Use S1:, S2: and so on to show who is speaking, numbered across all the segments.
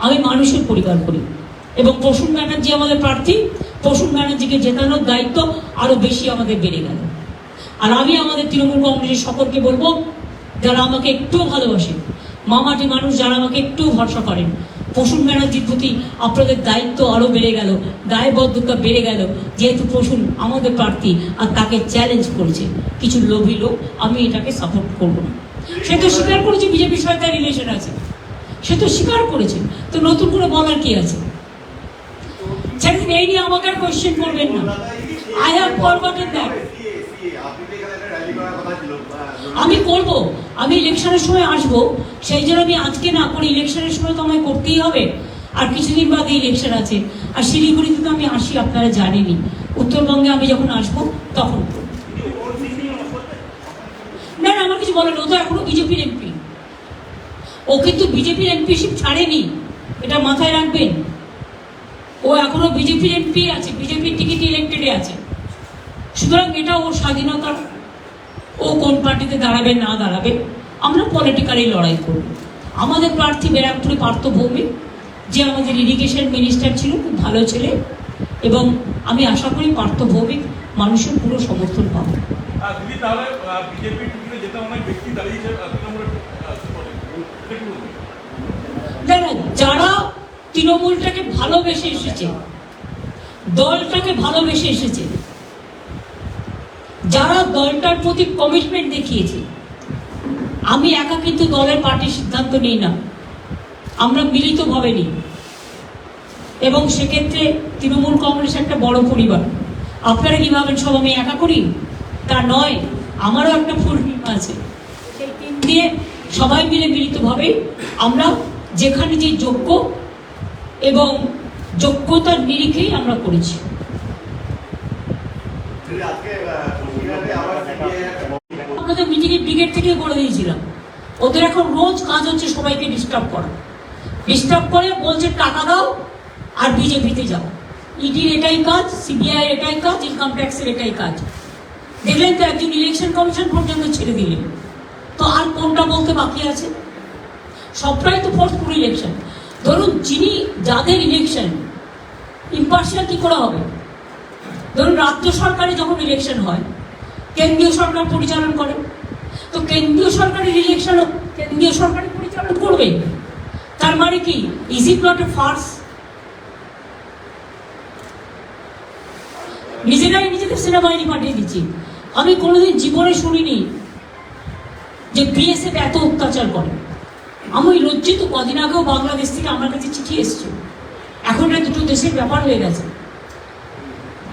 S1: আমি মানুষের পরিবার করি। এবং প্রসূন ব্যানার্জি আমাদের প্রার্থী। প্রসূন ব্যানার্জিকে জেতানোর দায়িত্ব আরও বেশি আমাদের বেড়ে গেল। আর আমি আমাদের তৃণমূল কংগ্রেসের সকলকে বলব, যারা আমাকে একটু ভালোবাসেন, মামাটি মানুষ যারা আমাকে একটু ভরসা করেন, প্রসূন ব্যানার্জির প্রতি আপনাদের দায়িত্ব আরও বেড়ে গেল, দায়বদ্ধতা বেড়ে গেল। যেহেতু প্রসূন আমাদের প্রার্থী আর তাকে চ্যালেঞ্জ করেছে, কিছু লোভী লোক, আমি এটাকে সাপোর্ট করব না। সে তো স্বীকার করেছে, বিজেপির তার রিলেশন আছে। সে তো স্বীকার করেছে তো নতুন করে বলার কি আছে? ছেড়ে দিন, এই নিয়ে আমাকে আর কোয়েশ্চেন করবেন না। আই হ্যাভ ফরওয়ার্ডেড দ্যাট আমি করব। আমি ইলেকশনের সময় আসব। সেই জন্য আমি আজকে না করি ইলেকশনের সময় তো আমায় করতেই হবে। আর কিছুদিন বাদে ইলেকশন আছে। আর শিলিগুড়িতে তো আমি আসি আপনারা জানেনই। উত্তরবঙ্গে আমি যখন আসব তখন। না না আমার কিছু বলেন ও তো এখনও বিজেপির এমপি। ও কিন্তু বিজেপির এমপিশিপ ছাড়েনি। এটা মাথায় রাখবেন। ও এখনও বিজেপির এমপি আছে, বিজেপির টিকিট ইলেক্টেডে আছে। সুতরাং এটা ওর স্বাধীনতা। ও কোন পার্টিতে দাঁড়াবে, না দাঁড়াবে, আমরা পলিটিক্যালি লড়াই করব। আমাদের প্রার্থী ব্যারাকপুরে পার্থ ভৌমিক, যে আমাদের ইরিগেশন মিনিস্টার ছিল, খুব ভালো ছেলে। এবং আমি আশা করি পার্থ ভৌমিক মানুষের পুরো সমর্থন পাবে।
S2: দিদি, তাহলে অনেক ব্যক্তি দাঁড়িয়েছে
S1: না না যারা তৃণমূলটাকে ভালোবেসে এসেছে, দলটাকে ভালোবেসে এসেছে, যারা দলটার প্রতি কমিটমেন্ট দেখিয়েছে, আমি একা কিন্তু দলের পার্টির সিদ্ধান্ত নিই না। আমরা মিলিতভাবে নিই। এবং সেক্ষেত্রে তৃণমূল কংগ্রেস একটা বড় পরিবার। আপনারা কি ভাবেন সব আমি একা করি? তা নয়, আমারও একটা ফুল আছে। সেই দিয়ে সবাই মিলে মিলিতভাবে আমরা যেখানে যে যোগ্য এবং যোগ্যতার নিরিখেই আমরা করেছি। আপনাদের মিটিংয়ে ব্রিগেড থেকে বলে দিয়েছিলাম ওদের এখন রোজ কাজ হচ্ছে সবাইকে ডিস্টার্ব করা। ডিস্টার্ব করে বলছে টাকা দাও আর বিজেপিতে যাও। ইডির এটাই কাজ সিবিআই এটাই কাজ ইনকাম ট্যাক্সের এটাই কাজ। দেখলেন তো একজন ইলেকশন কমিশন পর্যন্ত ছেড়ে দিলেন। তো আর কোনটা বলতে বাকি আছে? সবটাই তো ফোর্সফুল ইলেকশন ধরুন, যিনি যাদের ইলেকশন ইম্পার্শিয়াল কি করে হবে? ধরুন, রাজ্য সরকারে যখন ইলেকশন হয়, কেন্দ্রীয় সরকার পরিচালন করে। তো কেন্দ্রীয় সরকারের ইলেকশন কেন্দ্রীয় সরকার পরিচালন করবে? তার মানে কি? Is it not a farce নিজেরাই নিজেদের সেনাবাহিনী পাঠিয়ে দিচ্ছি। আমি কোনোদিন জীবনে শুনিনি যে বিএসএফ এত অত্যাচার করে। আমি লজ্জিত, কদিন আগেও বাংলাদেশ থেকে আমার কাছে চিঠি এসছে। এখন এটা দুটো দেশের ব্যাপার হয়ে গেছে।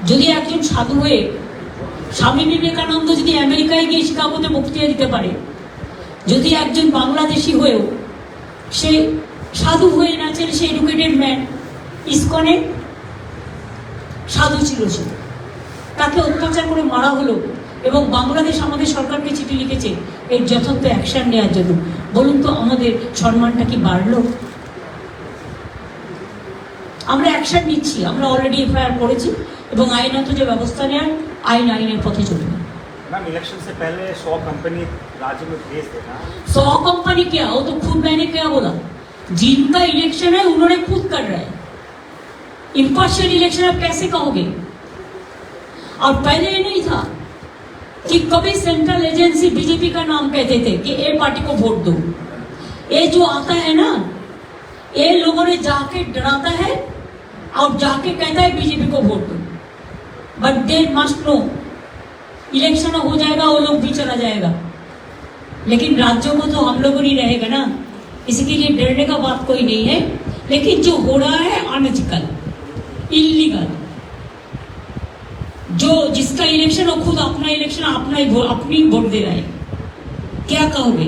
S1: যদি একজন সাধু হয়ে স্বামী বিবেকানন্দ যদি আমেরিকায় গিয়ে শিকাগোতে বক্তৃতা দিতে পারে, যদি একজন বাংলাদেশি হয়েও সে সাধু হয়ে নাচেন সে এডুকেটেড ম্যান ইস্কনে সাধু ছিল সে। তাকে অত্যাচার করে মারা হলো। এবং বাংলাদেশ আমাদের সরকারকে চিঠি লিখেছে এর যথার্থ অ্যাকশন নেওয়ার জন্য বলুন তো আমাদের সম্মানটা কি বাড়লো আমরা অ্যাকশন নিচ্ছি আমরা অলরেডি এফআইআর করেছি এবং আইনত যে ব্যবস্থা নেওয়ার আইন আইনের পথে চলবে
S3: मैम इलेक्शन से पहले सौ कंपनी राज्य में भेज देना
S1: सौ कंपनी क्या वो तो खुद मैंने क्या बोला जिनका इलेक्शन है उन्होंने खुद कर रहे हैं इम्पार्शियल इलेक्शन आप कैसे कहोगे और पहले ये नहीं था कि कभी सेंट्रल एजेंसी बीजेपी का नाम कहते थे कि ए पार्टी को वोट दो। ये जो आता है ना ये लोगों ने जाके डराता है और जाके कहता है बीजेपी को वोट दो। But they must no election हो जाएगा वो लोग भी चला जाएगा। लेकिन राज्यों को तो हम लोगों नहीं रहेगा ना, इसके लिए डरने का बात कोई नहीं है। लेकिन जो हो रहा है अनएथिकल इलीगल जो जिसका इलेक्शन हो खुद अपना इलेक्शन अपना ही अपनी ही वोट दे रहा है क्या कहोगे?